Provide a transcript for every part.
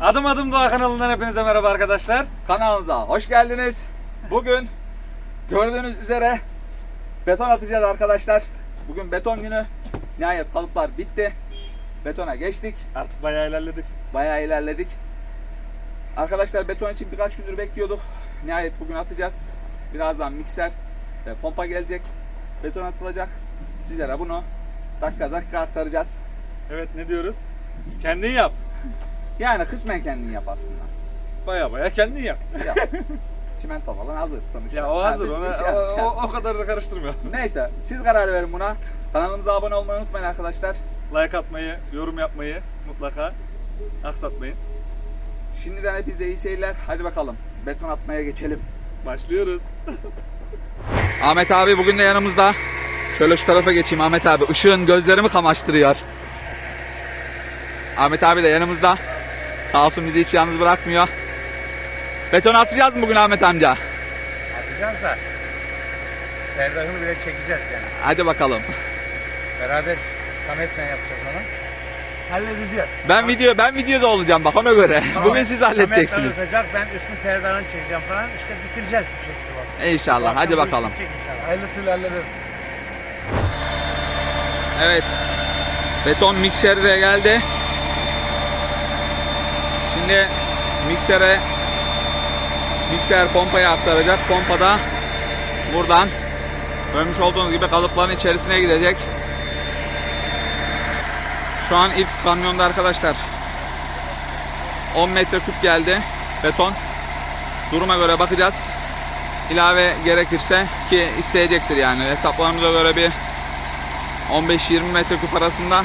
Adım Adım Doğa kanalından hepinize merhaba arkadaşlar. Kanalımıza hoş geldiniz. Bugün gördüğünüz üzere beton atacağız arkadaşlar. Bugün beton günü. Nihayet kalıplar bitti. Betona geçtik. Artık bayağı ilerledik. Bayağı ilerledik. Arkadaşlar beton için birkaç gündür bekliyorduk. Nihayet bugün atacağız. Birazdan mikser ve pompa gelecek. Beton atılacak. Sizlere bunu dakika dakika aktaracağız. Evet ne diyoruz? Kendin yap. Yani kısmen kendin yap aslında. Baya baya kendin yap. Yap. Çimento falan hazır sonuçta. Ya o Ha, hazır. biz Ona, bir şey o, yapacağız. o, o kadar da karıştırmayalım. Neyse siz karar verin buna. Kanalımıza abone olmayı unutmayın arkadaşlar. Like atmayı, yorum yapmayı mutlaka aksatmayın. Şimdiden hepinize iyi seyirler. Hadi bakalım beton atmaya geçelim. Başlıyoruz. Ahmet abi bugün de yanımızda. Şöyle şu tarafa geçeyim Ahmet abi. Işığın gözlerimi kamaştırıyor. Ahmet abi de yanımızda. Sağ olsun bizi hiç yalnız bırakmıyor. Beton atacağız mı bugün Ahmet amca? Atacağız da perdahını bile çekeceğiz yani. Hadi bakalım. Beraber Samet'le yapacağız onu. Halledeceğiz. Ben video ben videoda olacağım bak ona göre. Bugün siz halledeceksiniz. Samet tanıtacak, ben üstün perdahını çekeceğim falan. İşte bitireceğiz bir şekilde. İnşallah. Hadi bakalım. Hayırlısıyla hallederiz. Evet. Beton mikseri de geldi. Şimdi miksere mikser pompaya aktaracak. Pompada buradan görmüş olduğunuz gibi kalıpların içerisine gidecek. Şu an ilk kamyonda arkadaşlar 10 metre küp geldi beton. Duruma göre bakacağız. İlave gerekirse ki isteyecektir yani hesaplarımıza göre bir 15-20 metreküp arasında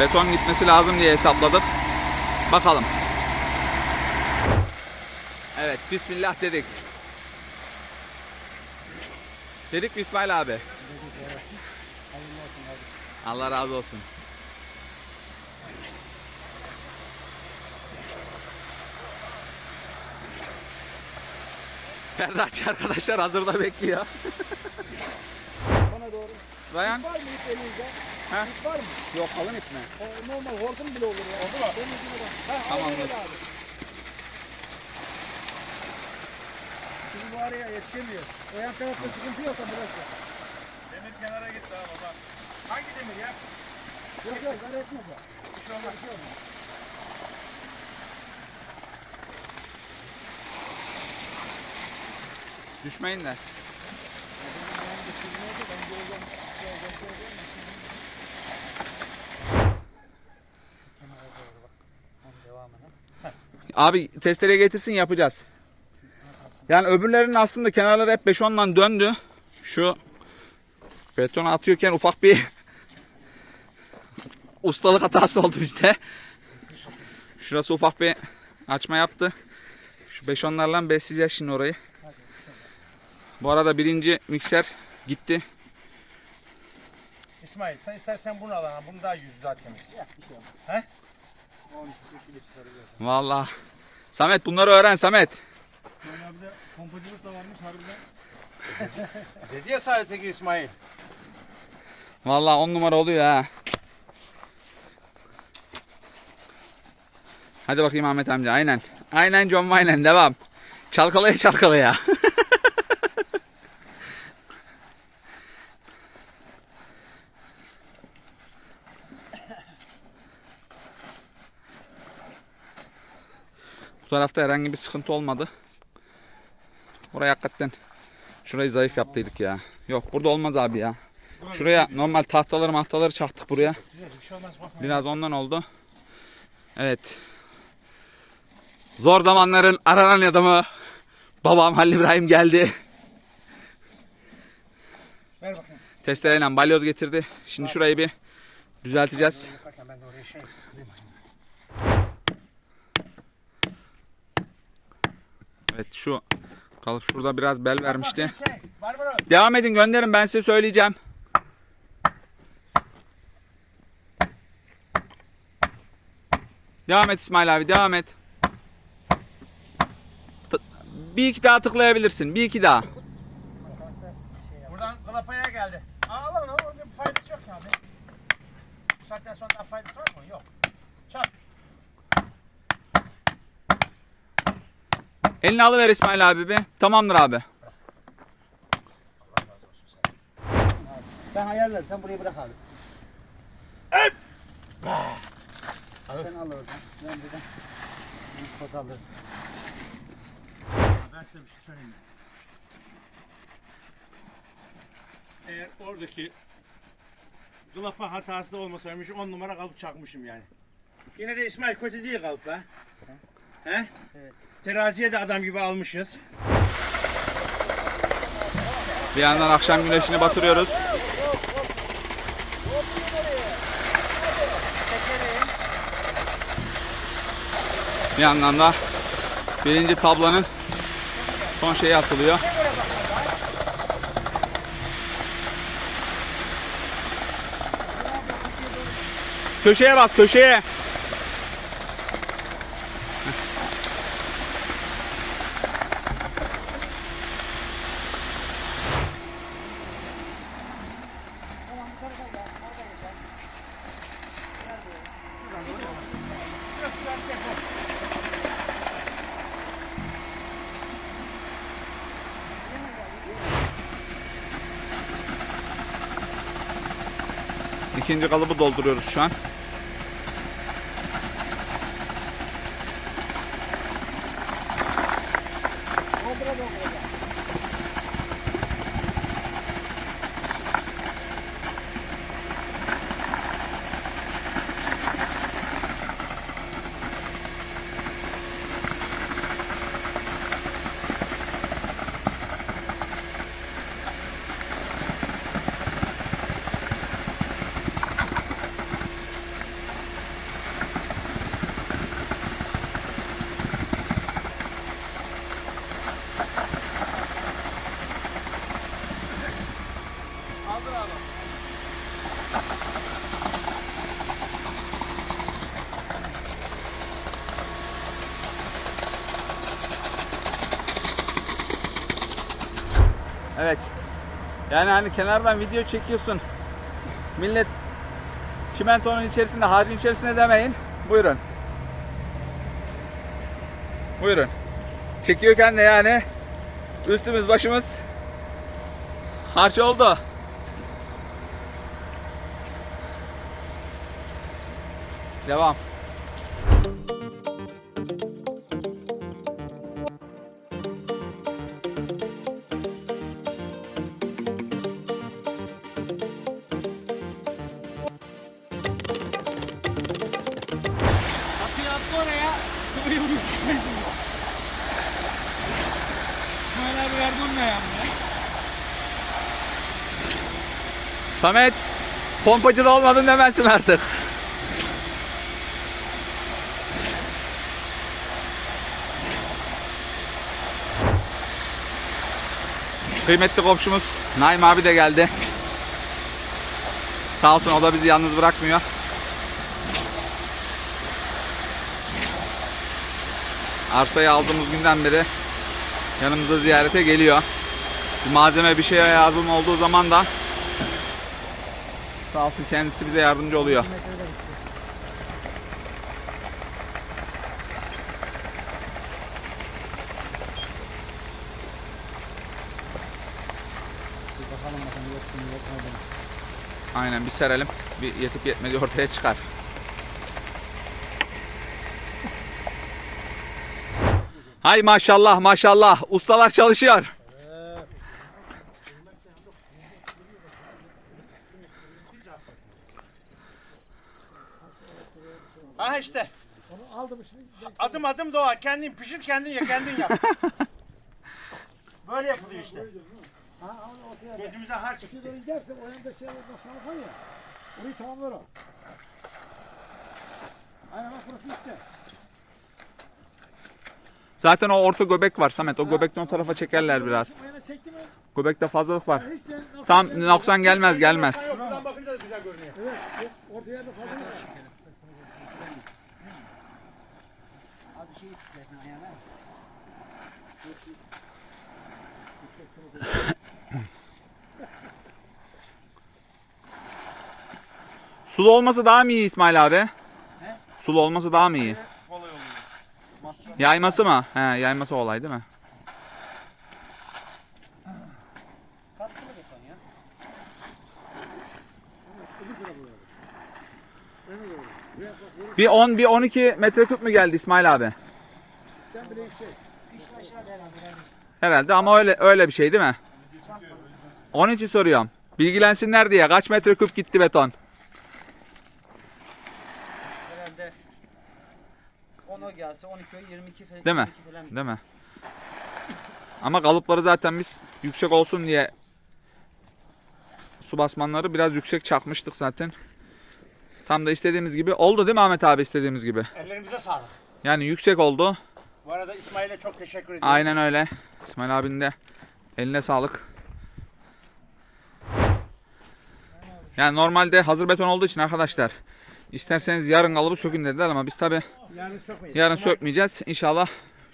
beton gitmesi lazım diye hesapladık. Bakalım. Evet, bismillah dedik. Dedik mi İsmail abi? Allah razı olsun. Ferdaççı arkadaşlar hazırda bekliyor. Bana doğru. Ryan? Var mı ip elinizde? İp var mı? Yok kalın ip mi? Ee, normal hortum bile olur ya. Oldu mu? Tamam, aynen dur. öyle abi. Şimdi bu araya yetişemiyor. O yan tarafta sıkıntı yok ama burası. Demir kenara gitti ha baba. Hangi demir ya? Yok yok zarar etmez o. Bir şey olmaz. Bir şey olmaz. Düşmeyin de. Abi testereye getirsin yapacağız. Yani öbürlerinin aslında kenarları hep 5-10'dan döndü. Şu beton atıyorken ufak bir ustalık hatası oldu bizde. Şurası ufak bir açma yaptı. Şu 5-10'larla besleyeceğiz şimdi orayı. Bu arada birinci mikser gitti. İsmail sen istersen bunu al. ha. Bunu daha yüz daha temiz. Vallahi. Samet bunları öğren Samet. Pompacılık da varmış harbiden. Dedi ya sadece İsmail. Vallahi on numara oluyor ha. Hadi bakayım Ahmet amca aynen. Aynen John Wayne devam. Çalkalaya çalkalaya. Bu tarafta herhangi bir sıkıntı olmadı. Burayı hakikaten şurayı zayıf yaptıydık ya. Yok burada olmaz abi ya. Şuraya normal tahtaları mahtaları çaktık buraya. Biraz ondan oldu. Evet. Zor zamanların aranan adamı babam Halil İbrahim geldi. Ver bakayım. Testereyle balyoz getirdi. Şimdi şurayı bir düzelteceğiz. Oraya. Evet şu kalıp şurada biraz bel vermişti. Şey? Devam edin gönderin ben size söyleyeceğim. Devam et İsmail abi devam et. Bir iki daha tıklayabilirsin. Bir iki daha. Buradan klapaya geldi. Aa lan o bir faydası yok yani. Bu saatten sonra daha faydası var mı? Yok. Çak. Elini alıver İsmail abi bir. Tamamdır abi. Ben ayarlarım. Sen burayı bırak abi. Sen al oradan. Ben buradan. bir Pot alırım. Ben size bir şey söyleyeyim mi? Eğer oradaki Glapa hatası da olmasaymış 10 numara kalıp çakmışım yani. Yine de İsmail kötü değil kalıp ha. He? Evet. Teraziye de adam gibi almışız. Bir yandan akşam güneşini batırıyoruz. Bir yandan da birinci tablanın son şeyi atılıyor. Köşeye bas köşeye. İkinci kalıbı dolduruyoruz şu an. Evet. Yani hani kenardan video çekiyorsun. Millet çimentonun içerisinde, harcın içerisinde demeyin. Buyurun. Buyurun. Çekiyorken de yani üstümüz başımız harç oldu. Devam. Samet pompacı da olmadın demezsin artık. Kıymetli komşumuz Naim abi de geldi. Sağ olsun o da bizi yalnız bırakmıyor. Arsayı aldığımız günden beri yanımıza ziyarete geliyor. Bir malzeme bir şeye yardım olduğu zaman da Sağ olsun kendisi bize yardımcı oluyor. Aynen bir serelim. Bir yetip yetmediği ortaya çıkar. Hay maşallah maşallah. Ustalar çalışıyor. Ha işte. Onu aldım şimdi. Adım adım doğa. Kendin pişir, kendin ye, kendin yap. Böyle yapılıyor işte. Ha onu ortaya. Gözümüze harç çıktı. oraya gidersen o yanda şey bak sana var ya. Orayı tamamlar o. Aynen bak burası gitti. Zaten o orta göbek var Samet. O göbekten o tarafa çekerler biraz. Çekti mi? Göbekte fazlalık var. Hiç de noksan Tam gelmedi. noksan gelmez gelmez. Yok, buradan bakınca da güzel görünüyor. Evet. yok, Orta yerde fazla var. Az bir şey istersen ayağına. Sulu olması daha mı iyi İsmail abi? Sulu olması daha mı iyi? Kolay oluyor. Yayması mı? He, yayması olay değil mi? Katkılı beton ya. Bir 10 bir 12 metreküp mü geldi İsmail abi? Sen bile yüksek. İşte aşağıda herhalde. Herhalde ama öyle öyle bir şey değil mi? Onun için soruyorum. Bilgilensinler diye kaç metreküp gitti beton? Herhalde 10 o gelse 12 o 22 falan. Değil mi? 22 falan. Değil mi? Ama kalıpları zaten biz yüksek olsun diye su basmanları biraz yüksek çakmıştık zaten. Tam da istediğimiz gibi oldu değil mi Ahmet abi istediğimiz gibi? Ellerimize sağlık. Yani yüksek oldu. Bu arada İsmail'e çok teşekkür ediyorum. Aynen öyle. İsmail abinin de eline sağlık. Yani normalde hazır beton olduğu için arkadaşlar isterseniz yarın kalıbı sökün dediler ama biz tabi Yarın yarın sökmeyeceğiz. İnşallah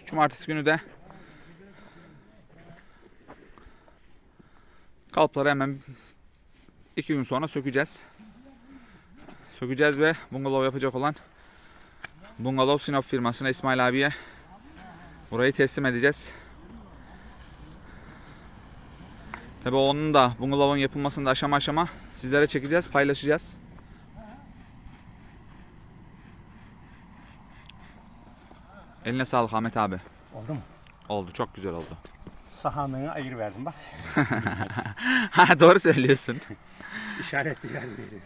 cumartesi günü de kalıpları hemen iki gün sonra sökeceğiz. Sökeceğiz ve bungalov yapacak olan Bungalov Sinop firmasına İsmail abiye burayı teslim edeceğiz. Tabi onun da bungalovun yapılmasını da aşama aşama sizlere çekeceğiz, paylaşacağız. Eline sağlık Ahmet abi. Oldu mu? Oldu, çok güzel oldu. Sahanlığını ayır verdim bak. Ha doğru söylüyorsun. İşaretli verdi beni.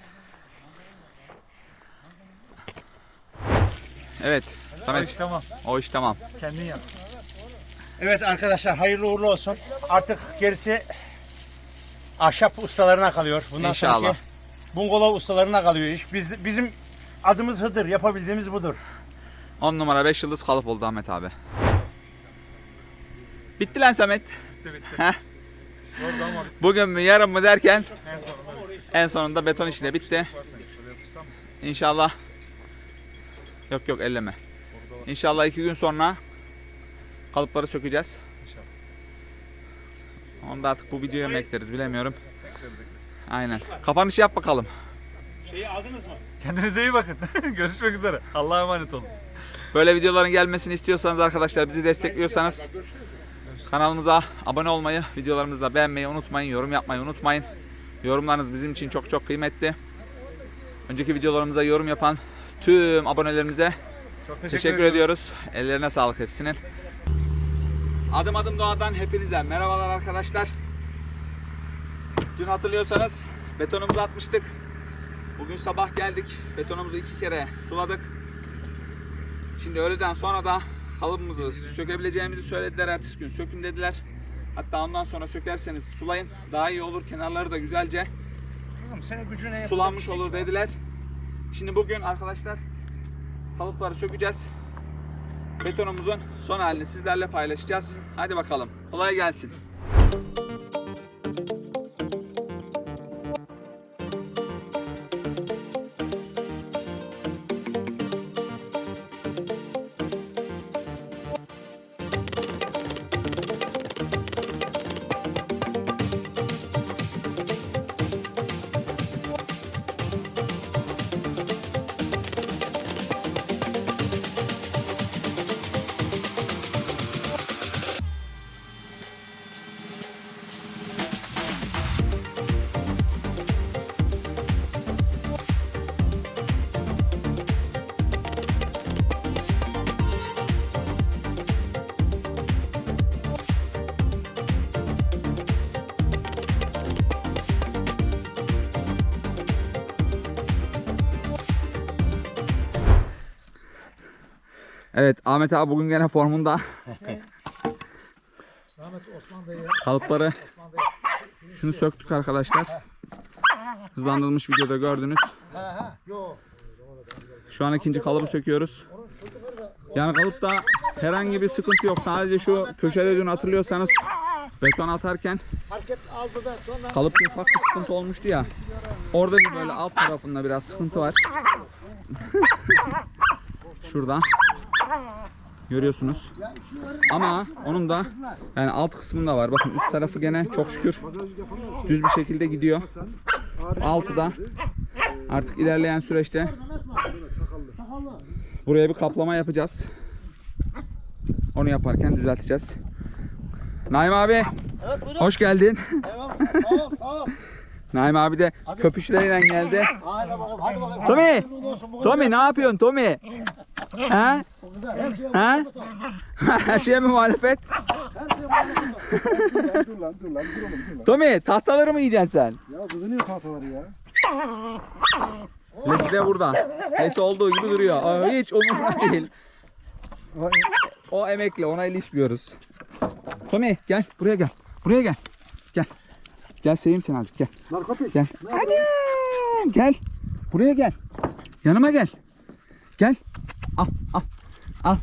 Evet, Samet. tamam. O iş tamam. Kendin yap. Evet arkadaşlar hayırlı uğurlu olsun. Artık gerisi ahşap ustalarına kalıyor. Bundan İnşallah. sonraki bungalov ustalarına kalıyor iş. Biz, bizim adımız Hıdır. Yapabildiğimiz budur. 10 numara 5 yıldız kalıp oldu Ahmet abi. Bitti lan Samet. Bitti bitti. Heh. Bugün mü yarın mı derken en sonunda en sonunda beton işi de bitti. İnşallah. Yok yok elleme. İnşallah iki gün sonra kalıpları sökeceğiz. İnşallah. Onu da artık bu videoya mı ekleriz bilemiyorum. Aynen. Kapanışı yap bakalım. Şeyi aldınız mı? Kendinize iyi bakın. Görüşmek üzere. Allah'a emanet olun. Böyle videoların gelmesini istiyorsanız arkadaşlar bizi destekliyorsanız kanalımıza abone olmayı, videolarımızı da beğenmeyi unutmayın, yorum yapmayı unutmayın. Yorumlarınız bizim için çok çok kıymetli. Önceki videolarımıza yorum yapan tüm abonelerimize Çok teşekkür, Teşekkür ediyoruz. ediyoruz. Ellerine sağlık hepsinin. Adım adım doğadan hepinize merhabalar arkadaşlar. Dün hatırlıyorsanız betonumuzu atmıştık. Bugün sabah geldik. Betonumuzu iki kere suladık. Şimdi öğleden sonra da kalıbımızı sökebileceğimizi söylediler. Ertesi gün sökün dediler. Hatta ondan sonra sökerseniz sulayın. Daha iyi olur. Kenarları da güzelce Kızım senin gücüne yap. sulanmış olur dediler. Şimdi bugün arkadaşlar kalıpları sökeceğiz. Betonumuzun son halini sizlerle paylaşacağız. Hadi bakalım. Kolay gelsin. Evet Ahmet abi bugün gene formunda. Rahmet Osman Bey'e. Kalıpları şunu söktük arkadaşlar. Hızlandırılmış videoda gördünüz. Şu an ikinci kalıbı söküyoruz. Yani kalıpta herhangi bir sıkıntı yok. Sadece şu köşede dün hatırlıyorsanız beton atarken Hareket aldı da sonra. kalıpta ufak bir sıkıntı olmuştu ya. Orada bir böyle alt tarafında biraz sıkıntı var. Şurada. Görüyorsunuz. Ama onun da yani alt kısmında var. Bakın üst tarafı gene çok şükür düz bir şekilde gidiyor. Altı da artık ilerleyen süreçte buraya bir kaplama yapacağız. Onu yaparken düzelteceğiz. Naim abi Evet buyurun. hoş geldin. Eyvallah. Sağ ol sağ ol. Naim abi de köpüşleriyle geldi. Hadi bakalım hadi bakalım. Tommy! Tommy ne yapıyorsun Tommy? Ha? Ha? Her şeye mi muhalefet? Dur lan dur lan dur oğlum dur lan. Tommy tahtaları mı yiyeceksin sen? Ya kızınıyor tahtaları ya. Lesi de burada. Lesi olduğu gibi duruyor. Aa, hiç umurumda değil. O emekli ona ilişmiyoruz. Tommy gel buraya gel. Buraya gel. Gel. Gel seveyim seni azıcık gel. Narkotik. Gel. Hadi. Gel. Buraya gel. Yanıma gel. Gel. Al al. Al.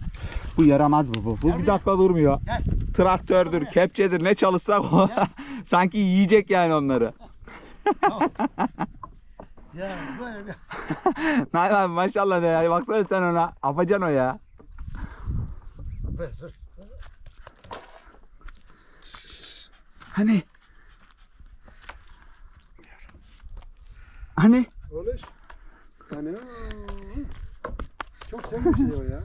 Bu yaramaz bu bu. Bu bir dakika durmuyor. Gel. Traktördür, kepçedir ne çalışsak o. Sanki yiyecek yani onları. Ya böyle bir. Naim abi maşallah de ya. Baksana sen ona. Afacan o ya. Hani? Hani? Oluş. Yani çok sevdiğim şey o ya.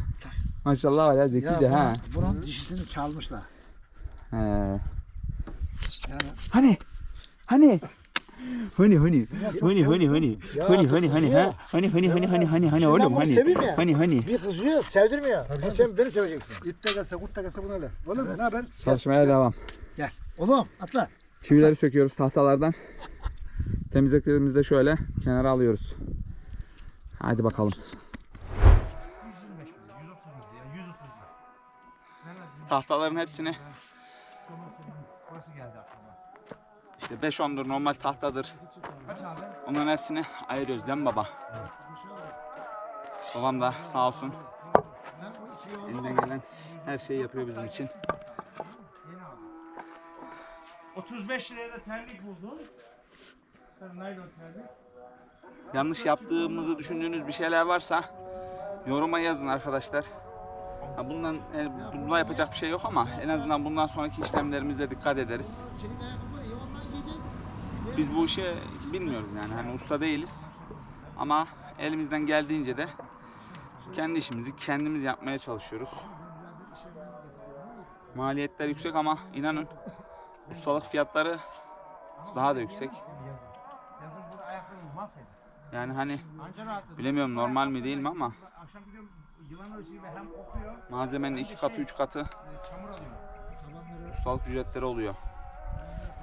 Maşallah var ya zeki de ha. Bunun dişisini çalmışlar. He. Hani? Hani? Hani hani hani hani hani Ya, hani hani hani kızıyor. ha hani hani hani hani hani hani oğlum hani ya. hani hani Bir kızıyor, sevdirmiyor. Ama sen beni seveceksin. İt de gelse, kurt da gelse buna ne? Oğlum ne haber? çalışmaya devam. Gel. Oğlum atla. Çivileri söküyoruz tahtalardan. Temizliklerimizi de şöyle kenara alıyoruz. Hadi bakalım. Tahtaların hepsini işte 5-10'dur normal tahtadır. Onların hepsini ayırıyoruz değil mi baba? Babam da sağ olsun elinden gelen her şeyi yapıyor bizim için. 35 liraya da terlik buldum. Yanlış yaptığımızı düşündüğünüz bir şeyler varsa yoruma yazın arkadaşlar. Ha bundan e, bunda yapacak bir şey yok ama en azından bundan sonraki işlemlerimizde dikkat ederiz. Biz bu işi bilmiyoruz yani hani usta değiliz. Ama elimizden geldiğince de kendi işimizi kendimiz yapmaya çalışıyoruz. Maliyetler yüksek ama inanın ustalık fiyatları daha da yüksek. Yazın burada ayakkabı mahvedin. Yani hani bilemiyorum normal mi değil mi ama malzemenin iki katı üç katı ustalık ücretleri oluyor.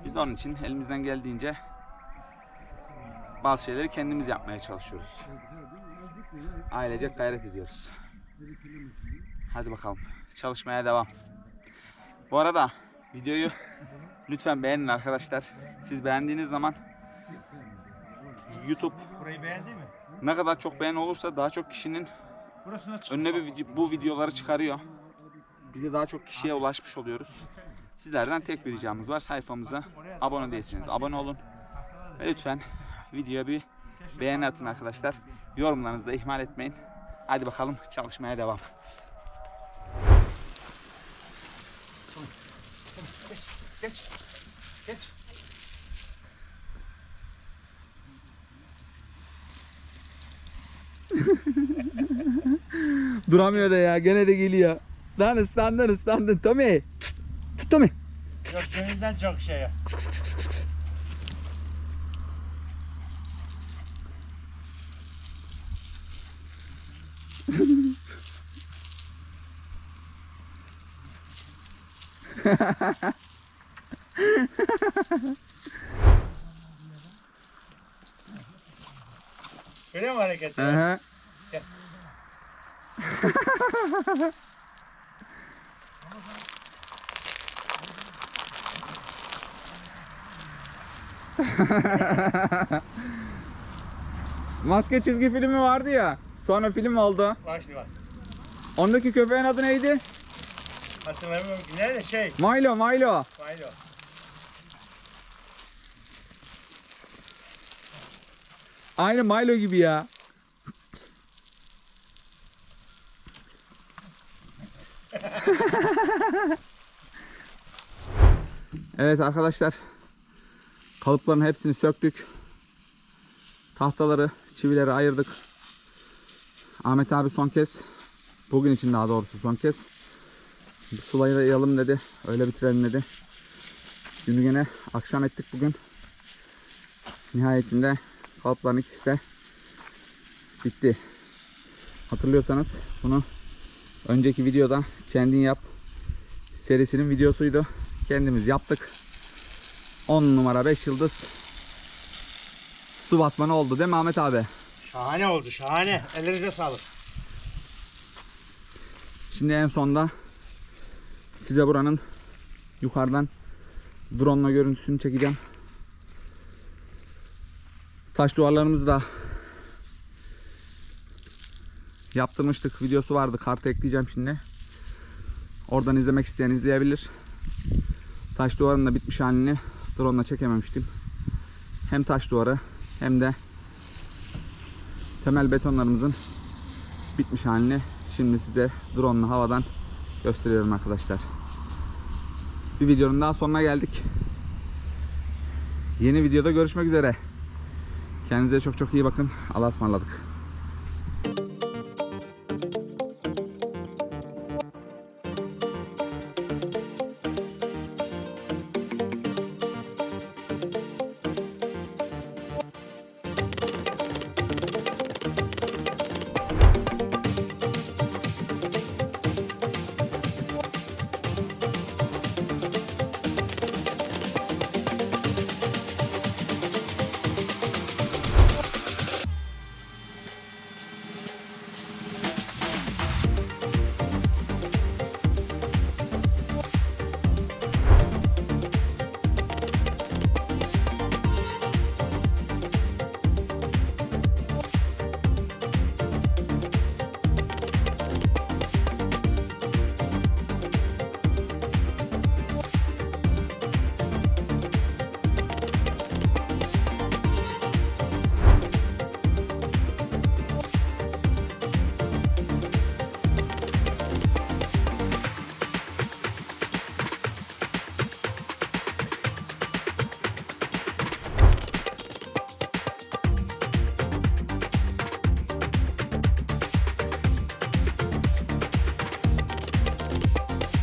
Biz de onun için elimizden geldiğince bazı şeyleri kendimiz yapmaya çalışıyoruz. Ailecek gayret ediyoruz. Hadi bakalım çalışmaya devam. Bu arada videoyu lütfen beğenin arkadaşlar. Siz beğendiğiniz zaman YouTube Burayı beğendin mi? ne kadar çok beğen olursa daha çok kişinin Burasına çık. önüne bir video- bu videoları çıkarıyor. Biz de daha çok kişiye ulaşmış oluyoruz. Sizlerden tek bir ricamız var. Sayfamıza abone değilseniz abone olun. Ve lütfen videoya bir beğeni atın arkadaşlar. Yorumlarınızı da ihmal etmeyin. Hadi bakalım çalışmaya devam. Duramıyor da ya. Gene de geliyor. Lan ıslandın ıslandın. Tommy. Tut, tut Tommy. Yok gönülden çok şey ya. Öyle mi hareket? ya? Aha. Maske çizgi filmi vardı ya. Sonra film oldu. Bak şimdi bak. Ondaki köpeğin adı neydi? Hatırlamıyorum ki. Nerede şey? Milo, Milo. Milo. Aynı Milo gibi ya. evet arkadaşlar. Kalıpların hepsini söktük. Tahtaları, çivileri ayırdık. Ahmet abi son kez, bugün için daha doğrusu son kez Bir sulayalım dedi. Öyle bitirelim dedi. Günü gene akşam ettik bugün. Nihayetinde kalıpların ikisi de bitti. Hatırlıyorsanız bunu önceki videoda kendin yap serisinin videosuydu. Kendimiz yaptık. 10 numara 5 yıldız su batmanı oldu değil mi Ahmet abi? Şahane oldu şahane. Ellerinize sağlık. Şimdi en sonda size buranın yukarıdan drone görüntüsünü çekeceğim. Taş duvarlarımızı da yaptırmıştık. Videosu vardı. Kartı ekleyeceğim şimdi. Oradan izlemek isteyen izleyebilir. Taş duvarın da bitmiş halini drone ile çekememiştim. Hem taş duvarı hem de temel betonlarımızın bitmiş halini şimdi size drone ile havadan gösteriyorum arkadaşlar. Bir videonun daha sonuna geldik. Yeni videoda görüşmek üzere. Kendinize çok çok iyi bakın. Allah'a ısmarladık.